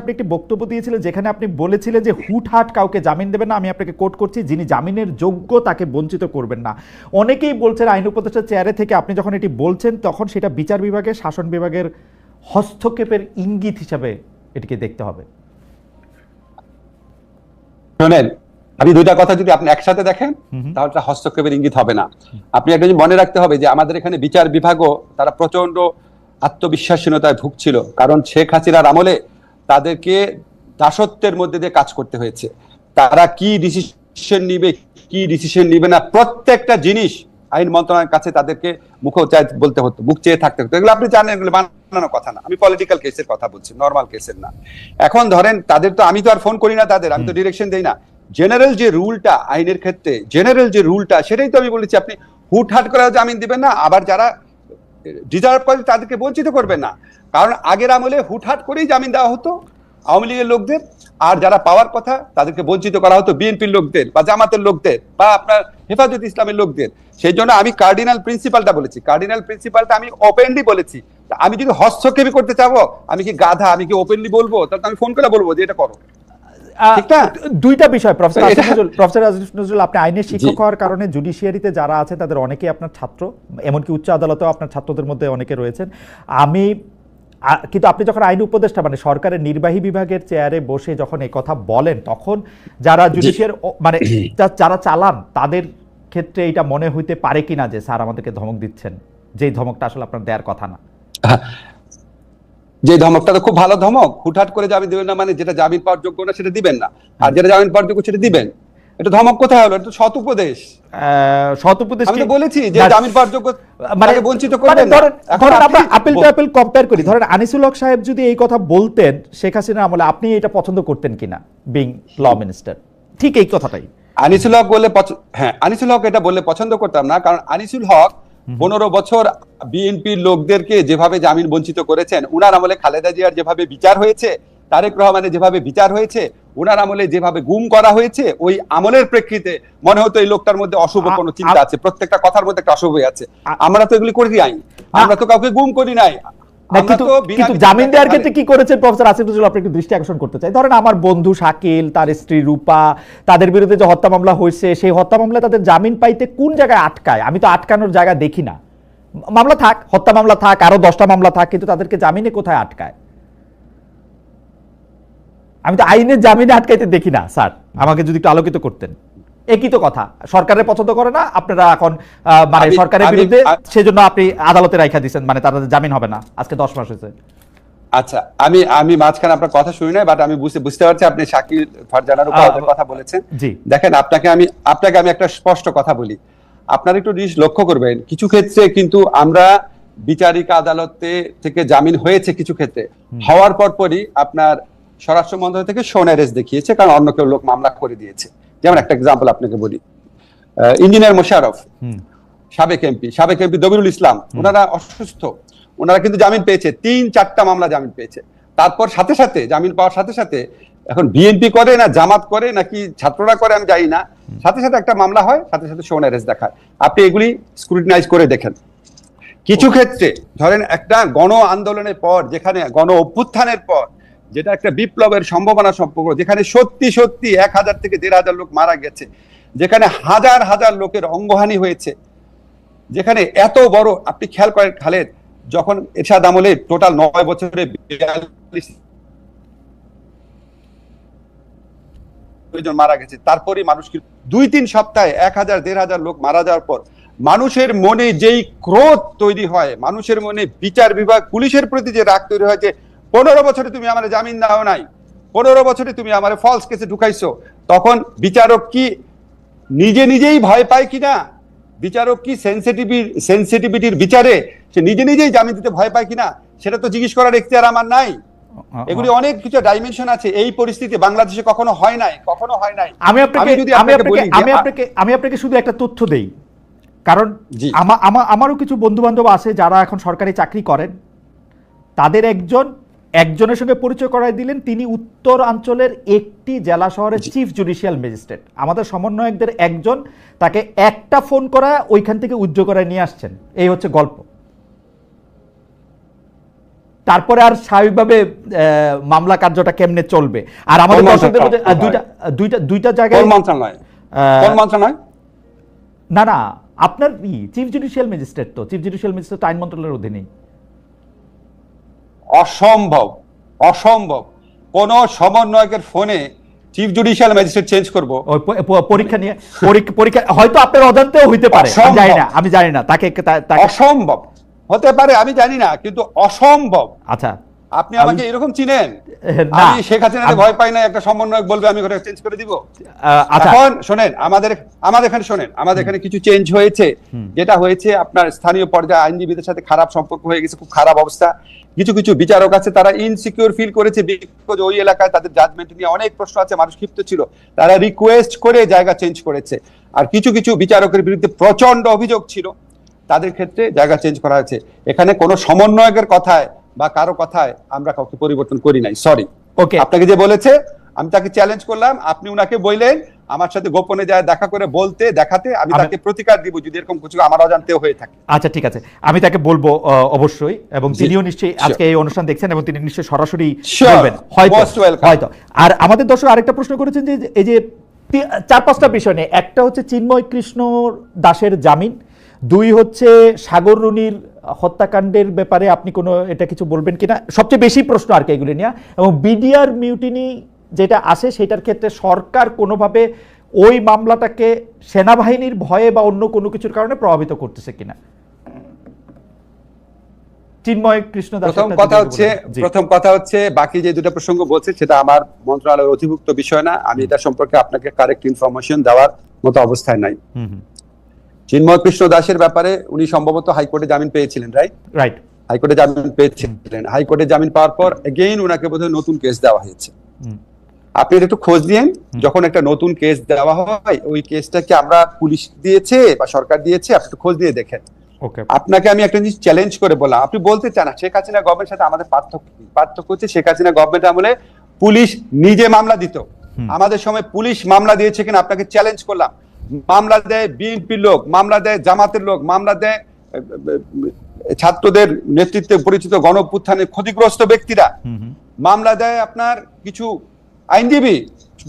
আপনি একটি বক্তব্য দিয়েছিলেন যেখানে আপনি বলেছিলেন যে হুটহাট কাউকে জামিন দেবেন না আমি আপনাকে কোট করছি যিনি জামিনের যোগ্য তাকে বঞ্চিত করবেন না। অনেকেই বলছেন আইন উপদেষ্টার চেয়ারে থেকে আপনি যখন এটি বলছেন তখন সেটা বিচার বিভাগের শাসন বিভাগের হস্তক্ষেপের ইঙ্গিত হিসাবে এটিকে দেখতে হবে। শোনেন আপনি দুইটা কথা যদি আপনি একসাথে দেখেন তাহলে হস্তক্ষেপের ইঙ্গিত হবে না। আপনি একটা জিনিস মনে রাখতে হবে যে আমাদের এখানে বিচার বিভাগও তারা প্রচণ্ড আত্মবিশ্বাসহীনতায় ভুগছিল। কারণ শেখ হাসিনার আমলে তাদেরকে দাসত্বের মধ্যে দিয়ে কাজ করতে হয়েছে। তারা কি ডিসিশন নিবে কি ডিসিশন নিবে না প্রত্যেকটা জিনিস আইন মন্ত্রণালয়ের কাছে তাদেরকে মুখ চায় বলতে হতো মুখ চেয়ে থাকতে হতো। এগুলো আপনি জানেন এগুলো বানানো কথা না। আমি পলিটিক্যাল কেসের কথা বলছি নর্মাল কেসের না। এখন ধরেন তাদের তো আমি তো আর ফোন করি না তাদের আমি তো ডিরেকশন দেই না। জেনারেল যে রুলটা আইনের ক্ষেত্রে জেনারেল যে রুলটা সেটাই তো আমি বলেছি আপনি হুটহাট করে জামিন দিবেন না আবার যারা ডিজার্ভ করে তাদেরকে বঞ্চিত করবেন না। কারণ আগের আমলে হুটহাট করেই জামিন দেওয়া হতো আওয়ামী লীগের লোকদের আর যারা পাওয়ার কথা তাদেরকে বঞ্চিত করা হতো বিএনপির লোকদের বা জামাতের লোকদের বা আপনার হেফাজত ইসলামের লোকদের। সেই জন্য আমি কার্ডিনাল প্রিন্সিপালটা বলেছি। কার্ডিনাল প্রিন্সিপালটা আমি ওপেনলি বলেছি। আমি যদি হস্তক্ষেপই করতে চাবো আমি কি গাধা আমি কি ওপেনলি বলব? তাহলে আমি ফোন করে বলব যে এটা করো? দুইটা বিষয় প্রফেসর প্রফেসর নজরুল আপনি আইনের শিক্ষক হওয়ার কারণে জুডিশিয়ারিতে যারা আছে তাদের অনেকেই আপনার ছাত্র এমনকি উচ্চ আদালতেও আপনার ছাত্রদের মধ্যে অনেকে রয়েছেন। আমি কিন্তু আপনি যখন আইন উপদেষ্টা মানে সরকারের নির্বাহী বিভাগের চেয়ারে বসে যখন এই কথা বলেন তখন যারা জুডিশিয়ার মানে যারা চালান তাদের ক্ষেত্রে এটা মনে হইতে পারে কিনা যে স্যার আমাদেরকে ধমক দিচ্ছেন। যেই ধমকটা আসলে আপনার দেওয়ার কথা না। যে ধমকটা তো খুব ভালো ধমক হুটহাট করে জামিন দিবেন না মানে যেটা জামিন পাওয়ার যোগ্য না সেটা দিবেন না। আর যেটা জামিন পাওয়ার যোগ্য সেটা দিবেন। এটা ধমক কোথায় হলো? এটা সৎ উপদেশ। সৎ উপদেশ আমি তো বলেছি যে জামিন মানে বঞ্চিত মানে করবেন ধরেন ধরেন আমরা আপিল টু আপিল কম্পেয়ার করি। ধরেন আনিসুল হক সাহেব যদি এই কথা বলতেন শেখ হাসিনার আমলে আপনি এটা পছন্দ করতেন কিনা? বিং ল মিনিস্টার ঠিক এই কথাটাই। আনিসুল হক পছ- হ্যাঁ আনিসুল হক এটা বললে পছন্দ করতাম না কারণ আনিসুল হক পনেরো বছর বিএনপির লোকদেরকে যেভাবে জামিন বঞ্চিত করেছেন উনার আমলে খালেদা জিয়ার যেভাবে বিচার হয়েছে তারেক রহমানের যেভাবে বিচার হয়েছে উনার আমলে যেভাবে গুম করা হয়েছে ওই আমলের প্রেক্ষিতে মনে হতো এই লোকটার মধ্যে অশুভ কোনো চিন্তা আছে প্রত্যেকটা কথার মধ্যে একটা অশুভই আছে। আমরা তো এগুলি করি নাই। আমরা তো কাউকে গুম করি নাই। কিন্তু জামিন দেওয়ার ক্ষেত্রে কি করেছেন প্রফেসর আসিফ নজরুল? আপনি একটু দৃষ্টি আকর্ষণ করতে চাই। ধরেন আমার বন্ধু শাকিল তার স্ত্রী রূপা তাদের বিরুদ্ধে যে হত্যা মামলা হয়েছে সেই হত্যা মামলা তাদের জামিন পাইতে কোন জায়গায় আটকায়? আমি তো আটকানোর জায়গা দেখি না। মামলা থাক হত্যা মামলা থাক আরও দশটা মামলা থাক কিন্তু তাদেরকে জামিনে কোথায় আটকায়? আমি তো আইনের জামিনে আটকাইতে দেখি না স্যার। আমাকে যদি একটু আলোকিত করতেন। একই তো কথা। সরকারের পছন্দ করে না আপনারা এখন মানে সরকারের বিরুদ্ধে সেজন্য আপনি আদালতে রাখা দিচ্ছেন মানে তাদের জামিন হবে না। আজকে দশ মাস হয়েছে। আচ্ছা আমি আমি মাঝখানে আপনার কথা শুনি নাই বাট আমি বুঝতে বুঝতে পারছি আপনি শাকিল ফারজানার উপর কথা বলেছেন। জি। দেখেন আপনাকে আমি আপনাকে আমি একটা স্পষ্ট কথা বলি। আপনার একটু জিনিস লক্ষ্য করবেন। কিছু ক্ষেত্রে কিন্তু আমরা বিচারিক আদালতে থেকে জামিন হয়েছে কিছু ক্ষেত্রে। হওয়ার পর পরই আপনার স্বরাষ্ট্র মন্ত্রণালয় থেকে সোন অ্যারেস্ট দেখিয়েছে কারণ অন্য কেউ লোক মামলা করে দিয়েছে। যেমন একটা এক্সাম্পল আপনাকে বলি। ইঞ্জিনিয়ার মোশারফ সাবেক এমপি সাবেক এমপি দবিরুল ইসলাম ওনারা অসুস্থ। ওনারা কিন্তু জামিন পেয়েছে তিন চারটা মামলা জামিন পেয়েছে। তারপর সাথে সাথে জামিন পাওয়ার সাথে সাথে এখন বিএনপি করে না জামাত করে নাকি ছাত্ররা করে আমি জানি না। সাথে সাথে একটা মামলা হয় সাথে সাথে সোন অ্যারেস্ট দেখায়। আপনি এগুলি স্ক্রুটিনাইজ করে দেখেন। কিছু ক্ষেত্রে ধরেন একটা গণ আন্দোলনের পর যেখানে গণ অভ্যুত্থানের পর যেটা একটা বিপ্লবের সম্ভাবনা সম্পর্ক, যেখানে সত্যি সত্যি এক হাজার থেকে দেড় হাজার লোক মারা গেছে, যেখানে হাজার হাজার লোকের অঙ্গহানি হয়েছে, যেখানে এত বড়, আপনি খেয়াল করেন খালেদ, যখন এরশাদ আমলে টোটাল নয় বছরে বিয়াল্লিশ মারা গেছে, তারপরে মানুষ কি, দুই তিন সপ্তাহে এক হাজার, দেড় হাজার লোক মারা যাওয়ার পর মানুষের মনে যেই ক্রোধ তৈরি হয়, মানুষের মনে বিচার বিভাগ, পুলিশের প্রতি যে রাগ তৈরি হয় যে পনেরো বছরে তুমি আমার জামিন দাও নাই পনেরো বছরে তুমি আমার ফলস কেসে ঢুকাইছো তখন বিচারক কি নিজে নিজেই ভয় পায় কিনা? বিচারক কি সেন্সিটিভি সেন্সিটিভিটির বিচারে সে নিজে নিজেই জামিন দিতে ভয় পায় কিনা? সেটা তো জিজ্ঞেস করার এখতিয়ার আমার নাই। এগুলি অনেক কিছু ডাইমেনশন আছে। এই পরিস্থিতি বাংলাদেশে কখনো হয় নাই কখনো হয় নাই। আমি আপনাকে যদি আমি আপনাকে আমি আপনাকে আমি আপনাকে শুধু একটা তথ্য দেই। কারণ আমারও কিছু বন্ধু বান্ধব আছে যারা এখন সরকারি চাকরি করেন। তাদের একজন একজনের সঙ্গে পরিচয় করাই দিলেন তিনি উত্তরাঞ্চলের একটি জেলা শহরের চিফ জুডিশিয়াল ম্যাজিস্ট্রেট আমাদের সমন্বয়কদের একজন তাকে একটা ফোন করা ওইখান থেকে উজ্জ্ব করায় নিয়ে আসছেন। এই হচ্ছে গল্প। তারপরে আর স্বাভাবিকভাবে আহ, মামলা কার্যটা কেমনে চলবে? আর আমাদের দর্শকদের দুইটা দুইটা দুইটা জায়গায় না না আপনার কি চিফ জুডিশিয়াল ম্যাজিস্ট্রেট তো। চিফ জুডিশিয়াল ম্যাজিস্ট্রেট আইন মন্ত্রণালয়ের অধীনেই। অসম্ভব অসম্ভব। কোন সমন্বয়কের ফোনে চিফ জুডিশিয়াল ম্যাজিস্ট্রেট চেঞ্জ করব। পরীক্ষা নিয়ে পরীক্ষা- হয়তো আপনার অজান্তেও হইতে পারে আমি জানি না আমি জানি না তাকে তাকে অসম্ভব। হতে পারে আমি জানি না কিন্তু অসম্ভব। আচ্ছা। আপনি আমাকে এরকম চিনেন? আমি শেখ হাসিনাকে ভয় পাই না একটা সমন্বয়ক বলবে আমি ওটা চেঞ্জ করে দিব। আচ্ছা। এখন শোনেন আমাদের আমাদের এখানে শোনেন আমাদের এখানে কিছু চেঞ্জ হয়েছে। যেটা হয়েছে আপনার স্থানীয় পর্যায়ে আইনজীবীদের সাথে খারাপ সম্পর্ক হয়ে গেছে খুব খারাপ অবস্থা। কিছু কিছু বিচারক আছে তারা ইনসিকিউর ফিল করেছে বিকজ ওই এলাকায় তাদের জাজমেন্ট নিয়ে অনেক প্রশ্ন আছে মানুষ ক্ষিপ্ত ছিল। তারা রিকোয়েস্ট করে জায়গা চেঞ্জ করেছে। আর কিছু কিছু বিচারকের বিরুদ্ধে প্রচণ্ড অভিযোগ ছিল। তাদের ক্ষেত্রে জায়গা চেঞ্জ করা হয়েছে। এখানে কোনো সমন্বয়কের কথায় বা কারও কথায় আমরা কাউকে পরিবর্তন করি নাই সরি ওকে আপনাকে যে বলেছে আমি তাকে চ্যালেঞ্জ করলাম আপনি উনাকে বললেন আমার সাথে গোপনে যায় দেখা করে বলতে দেখাতে আমি তাকে প্রতিকার দিব যদি এরকম কিছু আমার অজান্তেও হয়ে থাকে। আচ্ছা ঠিক আছে। আমি তাকে বলব অবশ্যই এবং তিনিও নিশ্চয়ই আজকে এই অনুষ্ঠান দেখছেন এবং তিনি নিশ্চয়ই সরাসরি বলবেন। হয়তো. হয়তো। আর আমাদের দর্শক আরেকটা প্রশ্ন করেছেন যে এই যে চার পাঁচটা বিষয় নিয়ে একটা হচ্ছে চিন্ময় কৃষ্ণ দাসের জামিন দুই হচ্ছে সাগর রুনির হত্যাকাণ্ডের ব্যাপারে আপনি কোনো এটা কিছু বলবেন কিনা? সবচেয়ে বেশি প্রশ্ন আর কি এগুলি নিয়ে। এবং বিডিআর মিউটিনি যেটা আসে সেটার ক্ষেত্রে সরকার কোনোভাবে ওই মামলাটাকে সেনাবাহিনীর ভয়ে বা অন্য কোনো কিছুর কারণে প্রভাবিত করতেছে কিনা? চিন্ময় কৃষ্ণ প্রথম কথা হচ্ছে প্রথম কথা হচ্ছে বাকি যে দুটো প্রসঙ্গ বলছে সেটা আমার মন্ত্রণালয়ের অধিভুক্ত বিষয় না। আমি এটা সম্পর্কে আপনাকে কারেক্ট ইনফরমেশন দেওয়ার মতো অবস্থায় নাই। হুম হুম। চিন্ময় কৃষ্ণ দাসের ব্যাপারে উনি সম্ভবত হাইকোর্টে জামিন পেয়েছিলেন রাইট রাইট হাইকোর্টে জামিন পেয়েছিলেন। হাইকোর্টে জামিন পাওয়ার পর এগেইন ওনাকে বোধহয় নতুন কেস দেওয়া হয়েছে। আপনি একটু খোঁজ দিয়েন যখন একটা নতুন কেস দেওয়া হয় ওই কেসটা কি আমরা পুলিশ দিয়েছে বা সরকার দিয়েছে আপনি একটু খোঁজ দিয়ে দেখেন। ওকে। আপনাকে আমি একটা জিনিস চ্যালেঞ্জ করে বললাম। আপনি বলতে চান না শেখ হাসিনা গভর্নমেন্টের সাথে আমাদের পার্থক্য? পার্থক্য হচ্ছে শেখ হাসিনা গভর্নমেন্ট আমলে পুলিশ নিজে মামলা দিত। আমাদের সময় পুলিশ মামলা দিয়েছে কিনা আপনাকে চ্যালেঞ্জ করলাম। মামলা দেয় বিএনপির লোক মামলা দেয় জামাতের লোক মামলা দেয় ছাত্রদের নেতৃত্বে পরিচিত গণপুত্থানের ক্ষতিগ্রস্ত ব্যক্তিরা। মামলা দেয় আপনার কিছু আইনজীবী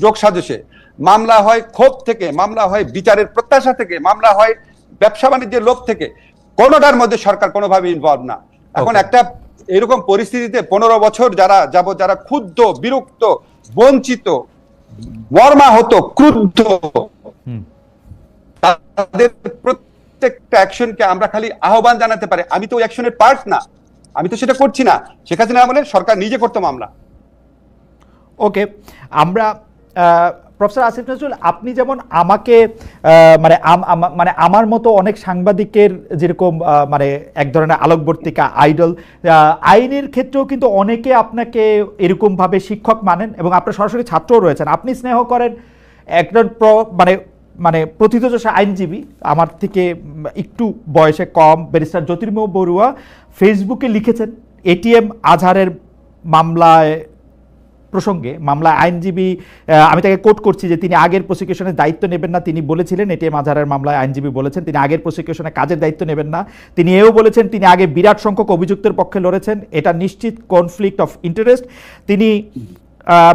যোগ সাজসে। মামলা হয় ক্ষোভ থেকে মামলা হয় বিচারের প্রত্যাশা থেকে মামলা হয় ব্যবসা বাণিজ্যের লোভ থেকে। কোনোটার মধ্যে সরকার কোনোভাবে ইনভলভ না। এখন একটা এরকম পরিস্থিতিতে পনেরো বছর যারা যাব যারা ক্ষুব্ধ বিরক্ত বঞ্চিত মর্মাহত ক্রুদ্ধ তাদের প্রত্যেকটা অ্যাকশনকে আমরা খালি আহ্বান জানাতে পারি। আমি তো অ্যাকশনের পার্ট না। আমি তো সেটা করছি না। শেখ হাসিনা আমলে সরকার নিজে করতো মামলা। ওকে, আমরা প্রফেসর আসিফ নজরুল, আপনি যেমন আমাকে মানে মানে আমার মতো অনেক সাংবাদিকের যেরকম মানে এক ধরনের আলোকবর্তিকা আইডল আইনের ক্ষেত্রেও কিন্তু অনেকে আপনাকে এরকমভাবে শিক্ষক মানেন এবং আপনার সরাসরি ছাত্রও রয়েছেন। আপনি স্নেহ করেন, একজন মানে মানে প্রথিতযশা আইনজীবী, আমার থেকে একটু বয়সে কম, ব্যারিস্টার জ্যোতির্ময় বড়ুয়া ফেসবুকে লিখেছেন এটিএম আজহারের মামলায় প্রসঙ্গে, মামলায় আইনজীবী আমি তাকে কোট করছি যে তিনি আগের প্রসিকিউশনের দায়িত্ব নেবেন না, তিনি বলেছিলেন, এটিএম আজহারের মামলায় আইনজীবী বলেছেন, তিনি আগের প্রসিকিউশনে কাজের দায়িত্ব নেবেন না, তিনি এও বলেছেন তিনি আগে বিরাট সংখ্যক অভিযুক্তের পক্ষে লড়েছেন, এটা নিশ্চিত কনফ্লিক্ট অফ ইন্টারেস্ট তিনি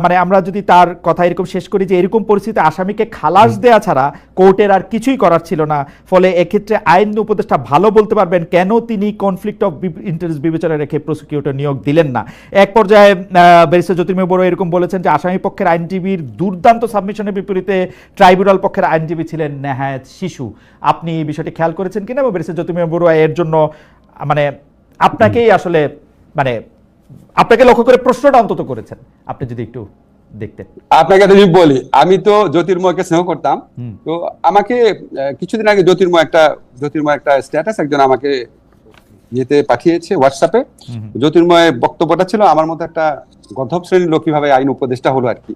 মানে আমরা যদি তার কথা এরকম শেষ করি যে এরকম পরিস্থিতিতে আসামিকে খালাস দেয়া ছাড়া কোর্টের আর কিছুই করার ছিল না। ফলে এক্ষেত্রে আইন উপদেষ্টা ভালো বলতে পারবেন কেন তিনি কনফ্লিক্ট অফ ইন্টারেস্ট বিবেচনা রেখে প্রসিকিউটর নিয়োগ দিলেন না। এক পর্যায়ে ব্যারিস্টার জ্যোতির্ময় বড় এরকম বলেছেন যে আসামি পক্ষের আইনজীবীর দুর্দান্ত সাবমিশনের বিপরীতে ট্রাইব্যুনাল পক্ষের আইনজীবী ছিলেন নেহায়েত শিশু। আপনি এই বিষয়টি খেয়াল করেছেন কিনা? এবং ব্যারিস্টার জ্যোতির্ময় বড়ুয়া এর জন্য মানে আপনাকেই আসলে মানে আপনাকে লক্ষ্য করে প্রশ্নটা অন্তত করেছেন। আপনি যদি একটু দেখতেন। আপনাকে জিনিস বলি আমি তো জ্যোতির্ময়কে স্নেহ করতাম। তো আমাকে কিছুদিন আগে জ্যোতির্ময় একটা জ্যোতির্ময় একটা স্ট্যাটাস একজন আমাকে ইয়েতে পাঠিয়েছে হোয়াটসঅ্যাপে জ্যোতির্ময়ের বক্তব্যটা ছিল আমার মতো একটা গদ্ধব শ্রেণির লোক কীভাবে আইন উপদেষ্টা হলো আর কি।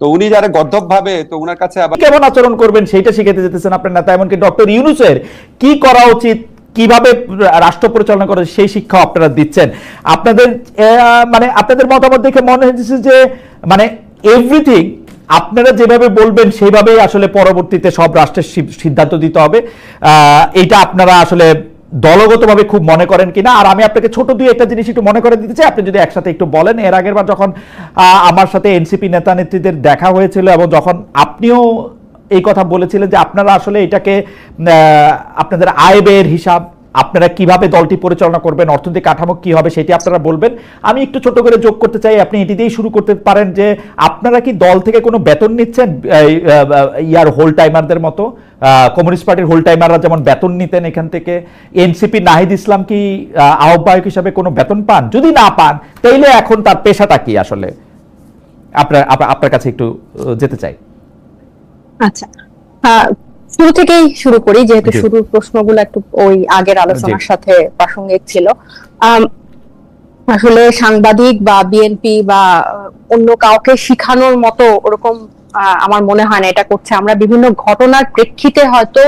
তো উনি যারা গদ্ধব ভাবে তো ওনার কাছে আবার কেমন আচরণ করবেন সেইটা শিখাতে যেতেছেন আপনার নেতা এমনকি ডক্টর ইউনুসের কি করা উচিত কীভাবে রাষ্ট্র পরিচালনা করে সেই শিক্ষা আপনারা দিচ্ছেন। আপনাদের মানে আপনাদের মতামত দেখে মনে হয়েছে যে মানে এভরিথিং আপনারা যেভাবে বলবেন সেইভাবেই আসলে পরবর্তীতে সব রাষ্ট্রের সিদ্ধান্ত দিতে হবে। এটা আপনারা আসলে দলগতভাবে খুব মনে করেন কিনা। আর আমি আপনাকে ছোট দুই একটা জিনিস একটু মনে করে দিতে চাই। আপনি যদি একসাথে একটু বলেন, এর আগের বার যখন আমার সাথে এনসিপি নেতা নেত্রীদের দেখা হয়েছিল এবং যখন আপনিও এই কথা বলেছিলেন যে আপনারা আসলে এটাকে আপনাদের আয় ব্যয়ের হিসাব আপনারা কীভাবে দলটি পরিচালনা করবেন অর্থনৈতিক কাঠামো কি হবে সেটি আপনারা বলবেন। আমি একটু ছোট করে যোগ করতে চাই আপনি এটি দিয়েই শুরু করতে পারেন যে আপনারা কি দল থেকে কোনো বেতন নিচ্ছেন? ইয়ার হোল টাইমারদের মতো কমিউনিস্ট পার্টির হোল টাইমাররা যেমন বেতন নিতেন এখান থেকে এনসিপি নাহিদ ইসলাম কি আহ, আহ্বায়ক হিসাবে কোনো বেতন পান? যদি না পান তাইলে এখন তার পেশাটা কি আসলে? আপনার আপনার কাছে একটু যেতে চাই। আচ্ছা শুরু থেকেই শুরু করি যেহেতু। শুরুর প্রশ্নগুলো একটু ওই আগের আলোচনার সাথে প্রাসঙ্গিক ছিল। আসলে সাংবাদিক বা বিএনপি বা অন্য কাউকে শিখানোর মতো ওরকম আমার মনে হয় না এটা করছে। আমরা বিভিন্ন ঘটনার প্রেক্ষিতে হয়তো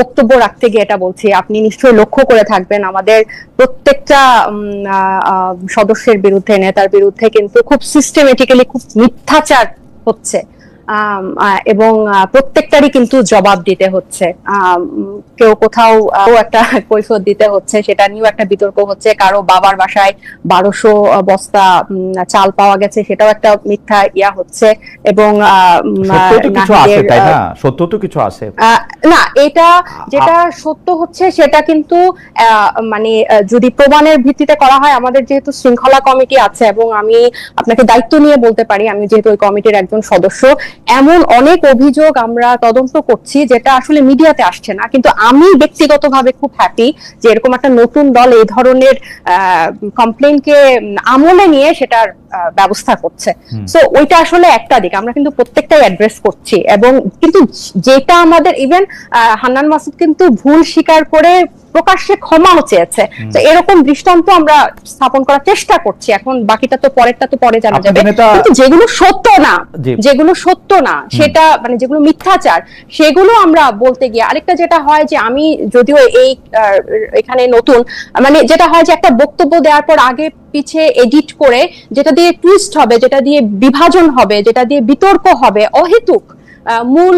বক্তব্য রাখতে গিয়ে এটা বলছি। আপনি নিশ্চয়ই লক্ষ্য করে থাকবেন আমাদের প্রত্যেকটা সদস্যের বিরুদ্ধে নেতার বিরুদ্ধে কিন্তু খুব সিস্টেমেটিক্যালি খুব মিথ্যাচার হচ্ছে। এবং প্রত্যেকটারই কিন্তু জবাব দিতে হচ্ছে। কেউ কোথাও একটা কৈফত দিতে হচ্ছে সেটা নিয়েও একটা বিতর্ক হচ্ছে। কারও বাবার বাসায় বারোশো বস্তা চাল পাওয়া গেছে সেটাও একটা মিথ্যা ইয়া হচ্ছে এবং সত্য তো কিছু আছে না? এটা যেটা সত্য হচ্ছে সেটা কিন্তু আহ, মানে যদি প্রমাণের ভিত্তিতে করা হয় আমাদের যেহেতু শৃঙ্খলা কমিটি আছে এবং আমি আপনাকে দায়িত্ব নিয়ে বলতে পারি আমি যেহেতু ওই কমিটির একজন সদস্য এমন অনেক অভিযোগ আমরা তদন্ত করছি যেটা আসলে মিডিয়াতে আসছে না। কিন্তু আমি ব্যক্তিগতভাবে খুব হ্যাপি যে এরকম একটা নতুন দল এই ধরনের কমপ্লেনকে আমলে নিয়ে সেটার ব্যবস্থা করছে। সো ওইটা আসলে একটা দিক। আমরা কিন্তু প্রত্যেকটাই অ্যাড্রেস করছি এবং কিন্তু যেটা আমাদের ইভেন হান্নান মাসুদ কিন্তু ভুল স্বীকার করে প্রকাশ্যে ক্ষমাও চেয়েছে। তো এরকম দৃষ্টান্ত আমরা স্থাপন করার চেষ্টা করছি। এখন বাকিটা তো পরেরটা তো পরে জানা যাবে। কিন্তু যেগুলো সত্য না যেগুলো সত্য না সেটা মানে যেগুলো মিথ্যাচার সেগুলো আমরা বলতে গিয়ে আরেকটা যেটা হয় যে আমি যদিও এই এখানে নতুন মানে যেটা হয় যে একটা বক্তব্য দেওয়ার পর আগে পিছে এডিট করে যেটা দিয়ে টুইস্ট হবে যেটা দিয়ে বিভাজন হবে যেটা দিয়ে বিতর্ক হবে অহেতুক। মূল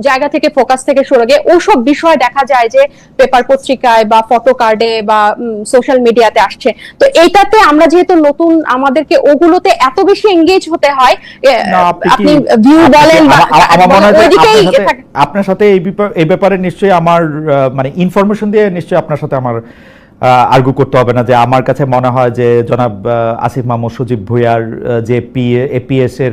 জায়গা থেকে ফোকাস থেকে সরে গিয়ে ওসব বিষয় দেখা যায় যে পেপার পত্রিকায় বা ফটো কার্ডে বা সোশ্যাল মিডিয়াতে আসছে। তো এইটাতে আমরা যেহেতু নতুন আমাদেরকে ওগুলোতে এত বেশি এঙ্গেজ হতে হয় আপনি ভিউ বলেন আপনার সাথে- এই ব্যাপার- এই ব্যাপারে নিশ্চয়ই আমার মানে ইনফরমেশন দিয়ে নিশ্চয়ই আপনার সাথে আমার আর্গু করতে হবে না যে আমার কাছে মনে হয় যে জনাব আসিফ মাহমুদ সজীব ভুইয়ার যে পি এপিএস এর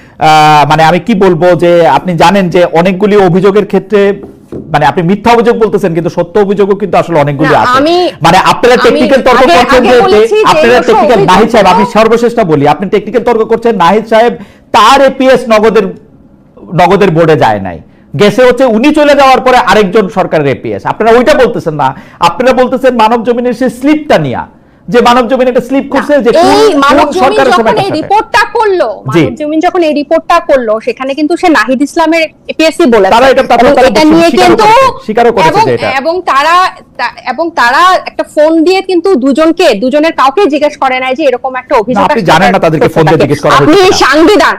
মানে আমি কি বলব যে আপনি জানেন যে অনেকগুলি অভিযোগের ক্ষেত্রে মানে আপনি মিথ্যা অভিযোগ বলতেছেন কিন্তু সত্য অভিযোগও কিন্তু আসলে অনেকগুলি আছে। মানে আপনারা টেকনিক্যাল তর্ক করছেন যে আপনারা টেকনিক্যাল নাহিদ সাহেব আমি সর্বশেষটা বলি আপনি টেকনিক্যাল তর্ক করছেন নাহিদ সাহেব তার এপিএস নগদের নগদের বোর্ডে যায় নাই। গেছে হচ্ছে উনি চলে যাওয়ার পরে আরেকজন সরকারের এপিএস আপনারা ওইটা বলতেছেন না। আপনারা বলতেছেন মানব জমিনের সে স্লিপটা নিয়া। যে মানব জমিন একটা স্লিপ করছে যে এই মানব জমিন যখন এই রিপোর্টটা করল মানব জমিন যখন এই রিপোর্টটা করল সেখানে কিন্তু সে নাহিদ ইসলামের এপিএসসি বলেছে। তারা এটা- তারা- এটা নিয়ে কিন্তু করেছে, স্বীকারও করেছে যে এটা। এবং তারা এবং তারা একটা ফোন দিয়ে কিন্তু দুজনকে দুজনের কাউকে জিজ্ঞেস করে নাই যে এরকম একটা অভিযোগ আপনি জানেন না তাদেরকে ফোন দিয়ে জিজ্ঞেস করা আপনি হয়েছে কিনা। সাংবিধান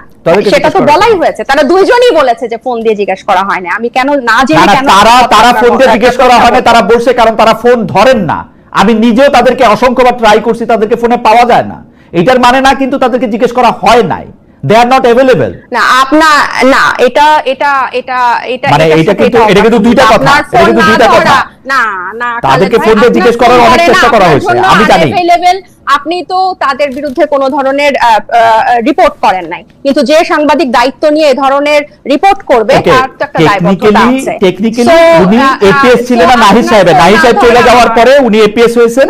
সেটা তো বলাই হয়েছে। তারা দুইজনই বলেছে যে ফোন দিয়ে জিজ্ঞেস করা হয় না আমি কেন না না জেনে কেন তারা তারা ফোন দিয়ে জিজ্ঞেস করা হয় না তারা বলছে কারণ তারা ফোন ধরেন না। আমি নিজেও তাদেরকে অসংখ্যবার ট্রাই করছি তাদেরকে ফোনে পাওয়া যায় না। এটার মানে না কিন্তু তাদেরকে জিজ্ঞেস করা হয় নাই। দে আর নট অ্যাভেলেবেল না আপনার না এটা এটা এটা এটা মানে এটা কিন্তু- এটা কিন্তু দুইটা কথা, এটা কিন্তু দুইটা কথা। না না তাদেরকে ফোন দিয়ে জিজ্ঞেস করার অনেক চেষ্টা করা হয়েছে, আমি জানি। আপনি তো তাদের বিরুদ্ধে কোনো ধরনের রিপোর্ট করেন নাই। কিন্তু যে সাংবাদিক দায়িত্ব নিয়ে এ ধরনের রিপোর্ট করবে তার তো একটা দায়বদ্ধতা আছে। উনি ছিলেন না সাহেব চলে যাওয়ার পরে উনি এপিএস হয়েছেন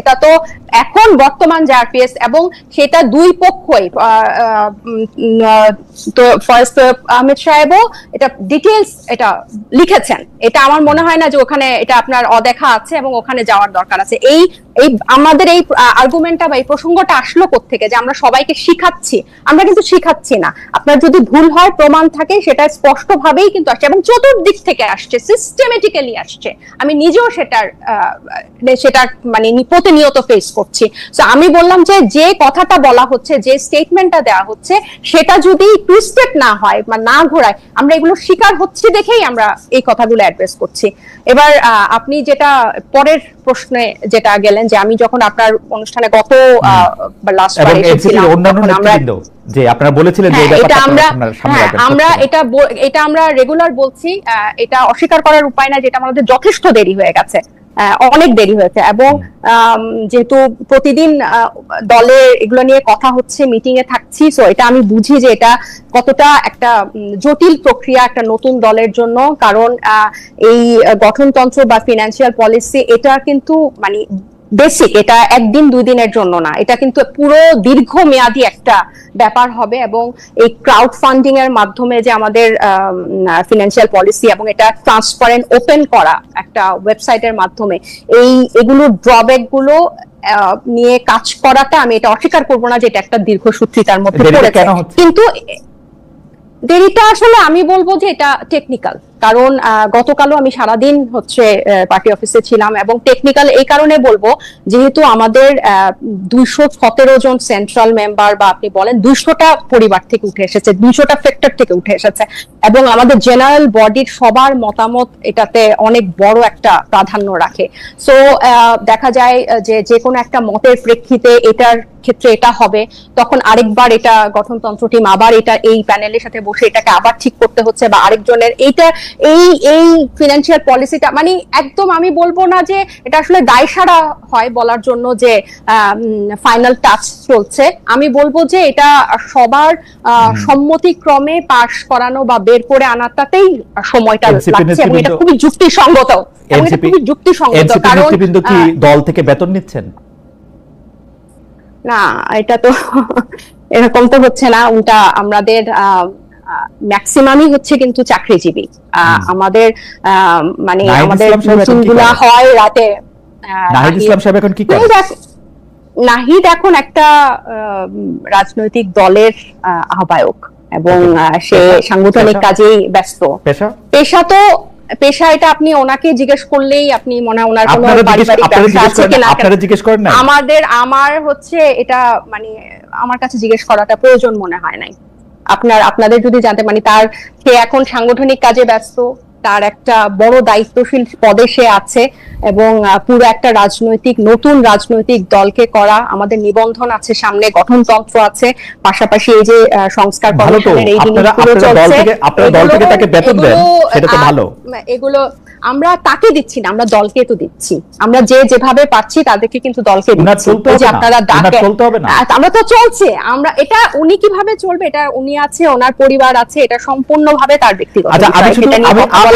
এটা তো এখন বর্তমান এবং সেটা দুই পক্ষই তো ফয়েজ আহমেদ সাহেবও এটা ডিটেলস এটা লিখেছেন। এটা আমার মনে হয় না যে ওখানে এটা আপনার অদেখা আছে এবং ওখানে যাওয়ার দরকার আছে। এই এই আমাদের এই আর্গুমেন্টটা বা এই প্রসঙ্গটা আসলো থেকে যে আমরা সবাইকে শিখাচ্ছি। আমরা কিন্তু শিখাচ্ছি না। আপনার যদি ভুল হয়, প্রমাণ থাকে, সেটা স্পষ্ট ভাবেই কিন্তু আসছে এবং চতুর্দিক থেকে আসছে সিস্টেমেটিক্যালি আসছে। আমি নিজেও সেটার সেটা মানে প্রতিনিয়ত ফেস করছি। তো আমি বললাম যে যে কথাটা বলা হচ্ছে, যে স্টেটমেন্টটা দেওয়া হচ্ছে, সেটা যদি টুইস্টেড না হয় বা না ঘোরায়, আমরা এগুলো শিকার হচ্ছি দেখেই আমরা এই কথাগুলো অ্যাড্রেস করছি। এবার আপনি যেটা পরের প্রশ্নে যেটা গেলেন যে আমি যখন আপনার অনুষ্ঠানে গত লাস্ট যে আপনারা বলেছিলেন যে হ্যাঁ, এটা আমরা হ্যাঁ, আমরা এটা এটা আমরা রেগুলার বলছি এটা অস্বীকার করার উপায় না যেটা আমাদের যথেষ্ট দেরি হয়ে গেছে। অনেক দেরি হয়েছে এবং যেহেতু প্রতিদিন আহ, দলে এগুলো নিয়ে কথা হচ্ছে মিটিং এ থাকছি সো এটা আমি বুঝি যে এটা কতটা একটা জটিল প্রক্রিয়া একটা নতুন দলের জন্য কারণ আহ, এই গঠনতন্ত্র বা ফিনান্সিয়াল পলিসি এটা কিন্তু মানে বেসিক এটা একদিন দুই দিনের জন্য না এটা কিন্তু পুরো দীর্ঘমেয়াদী একটা ব্যাপার হবে এবং এই ক্রাউড ফান্ডিং এর মাধ্যমে যে আমাদের ফিনান্সিয়াল পলিসি এবং এটা ট্রান্সপারেন্ট ওপেন করা একটা ওয়েবসাইটের মাধ্যমে এই এগুলো ড্রব্যাকগুলো নিয়ে কাজ করাটা আমি এটা অস্বীকার করব না যে এটা একটা দীর্ঘসূত্রিতার মধ্যে দেরিটা পড়েছে। কিন্তু দেরিটা আসলে আমি বলব যে এটা টেকনিক্যাল কারণ গতকালও আমি সারাদিন হচ্ছে পার্টি অফিসে ছিলাম এবং টেকনিক্যাল এই কারণে বলব, যেহেতু আমাদের দুইশো সতেরো জন সেন্ট্রাল মেম্বার বা আপনি বলেন, দুইশোটা পরিবার থেকে উঠে এসেছে, দুইশোটা ফ্যাক্টর থেকে উঠে এসেছে। এবং আমাদের জেনারেল বডির সবার মতামত এটাতে অনেক বড় একটা প্রাধান্য রাখে। সো দেখা যায় যে যে কোনো একটা মতের প্রেক্ষিতে এটার ক্ষেত্রে এটা হবে তখন আরেকবার এটা গঠনতন্ত্র টিম আবার এটা এই প্যানেলের সাথে বসে এটাকে আবার ঠিক করতে হচ্ছে বা আরেকজনের এইটা এই এই ফিনান্সিয়াল পলিসিটা মানে একদম আমি বলব না যে এটা আসলে দায়সারা হয় বলার জন্য যে ফাইনাল টাচ চলছে। আমি বলব যে এটা সবার সম্মতিক্রমে পাশ করানো বা বের করে আনাটাতেই সময়টা লাগছে এবং এটা খুবই যুক্তিসঙ্গত এবং এটা খুবই যুক্তিসঙ্গত কারণ কি দল থেকে বেতন নিচ্ছেন? না এটা তো এরকম তো হচ্ছে না উল্টা আমাদের ম্যাক্সিমামই হচ্ছে কিন্তু চাকরিজীবী। আহ, আমাদের আহ, মানে আমাদের ইসলাম সাহেব এখন কি মিটিংগুলা করেন? হয় রাতে নাহিদ ইসলাম সাহেব এখন কি করেন? নাহিদ এখন একটা রাজনৈতিক দলের আহ, আহ্বায়ক। এবং সে সাংগঠনিক কাজেই ব্যস্ত। পেশা? পেশা তো পেশা এটা আপনি ওনাকে জিজ্ঞেস করলেই আপনি মনে হয় ওনার কোনো পারিবারিক ব্যবসা আছে কিনা? আপনারা জিজ্ঞেস করেন না আমাদের আমার হচ্ছে এটা মানে আমার কাছে জিজ্ঞেস করাটা প্রয়োজন মনে হয় নাই। আপনার আপনাদের যদি জানতে মানে তার সে এখন সাংগঠনিক কাজে ব্যস্ত। তার একটা বড় দায়িত্বশীল পদে সে আছে এবং পুরো একটা রাজনৈতিক নতুন রাজনৈতিক দলকে করা আমাদের নিবন্ধন আছে সামনে গঠনতন্ত্র আছে। পাশাপাশি এই যে সংস্কার কমিশনের এই জিনিসগুলো আপনারা দল চলছে। এগুলো- আমরা তাকে দিচ্ছি না আমরা দলকে তো দিচ্ছি। আমরা যে যেভাবে পাচ্ছি তাদেরকে কিন্তু দলকে দিচ্ছি। যে আপনারা ডাকে আমরা তো চলছে আমরা এটা উনি কীভাবে চলবে এটা উনি আছে ওনার পরিবার আছে এটা সম্পূর্ণভাবে তার ব্যক্তিগত আচ্ছা আমি শুধু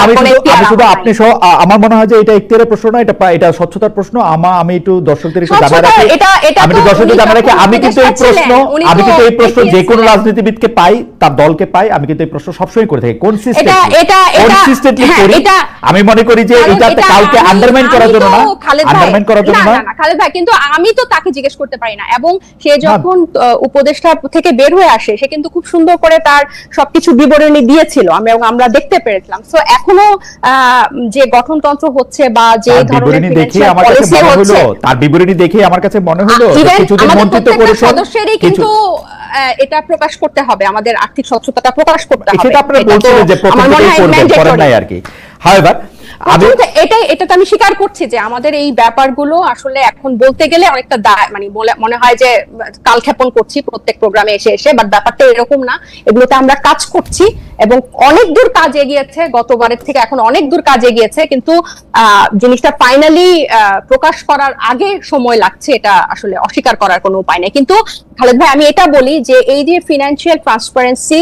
আমি কোনো শুধু আপনি সহ আমার মনে হয় যে এটা ইখতিয়ারের প্রশ্ন না এটা এটা স্বচ্ছতার প্রশ্ন আমা আমি একটু দর্শকদের একটু জানা রাখি। এটা- এটা আমি দর্শকদের জানা রাখি। আমি কিন্তু এই প্রশ্ন আমি কিন্তু এই প্রশ্ন যে কোনো। রাজনীতিবিদকে পাই তার দলকে পাই আমি কিন্তু এই প্রশ্ন সবসময় করে থাকি। কনসিস্টেন্টলি এটা- এটা- কনসিস্টেন্টলি হ্যাঁ, করি। এটা- আমি মনে করি যে এটা কাউকে আন্ডারমাইন করার জন্য না আন্ডারমাইন করার জন্য না, না। খালেদ ভাই কিন্তু আমি তো তাকে জিজ্ঞেস করতে পারি না। এবং সে যখন উপদেষ্টা থেকে বের হয়ে আসে সে কিন্তু খুব সুন্দর করে তার সবকিছু বিবরণী দিয়েছিল আমরা এবং আমরা দেখতে পেরেছিলাম। তো এখনও যে গঠনতন্ত্র হচ্ছে বা যে ধরনের বিবরণী দেখে আমার কাছে মনে হলো তার বিবরণী দেখে আমার কাছে মনে হলো কিছুদিন মন্ত্রিত্ব পরিষদ সদস্যেরই কিন্তু এটা প্রকাশ করতে হবে আমাদের আর্থিক স্বচ্ছতাটা প্রকাশ করতে হবে। সেটা আপনারা বলছিলেন যে প্রথম মনে করবেন করেন নাই আর কি। হাওয়েভার আমি এটাই এটা তো আমি স্বীকার করছি যে আমাদের এই ব্যাপারগুলো আসলে এখন বলতে গেলে অনেকটা মানে মনে হয় যে কালক্ষেপণ করছি প্রত্যেক প্রোগ্রামে এসে এসে বাট ব্যাপারটা এরকম না। এগুলোতে আমরা কাজ করছি এবং অনেক দূর কাজ এগিয়েছে। গতবারের থেকে এখন অনেক দূর কাজ এগিয়েছে, কিন্তু জিনিসটা ফাইনালি প্রকাশ করার আগে সময় লাগছে, এটা আসলে অস্বীকার করার কোনো উপায় নেই। কিন্তু খালেদ ভাই, আমি এটা বলি যে এই যে ফিনান্সিয়াল ট্রান্সপারেন্সি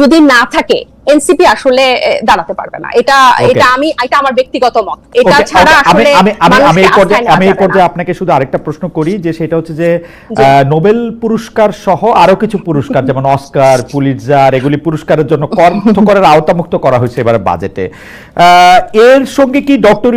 যদি না থাকে এনসিপি আসলে দাঁড়াতে পারবে না। এটা এটা আমি এটা আমার ব্যক্তিগত মত। এটা ছাড়া আসলে আমি আমি আমি এই পর্যায়ে আমি এই যাবে আপনাকে শুধু আরেকটা প্রশ্ন করি যে সেটা হচ্ছে যে নোবেল পুরস্কার সহ আরও কিছু পুরস্কার যেমন অস্কার পুলিৎজার এগুলি পুরস্কারের জন্য কর করার আওতামুক্ত করা হয়েছে এবারে বাজেটে। আহ, এর সঙ্গে কি ডক্টর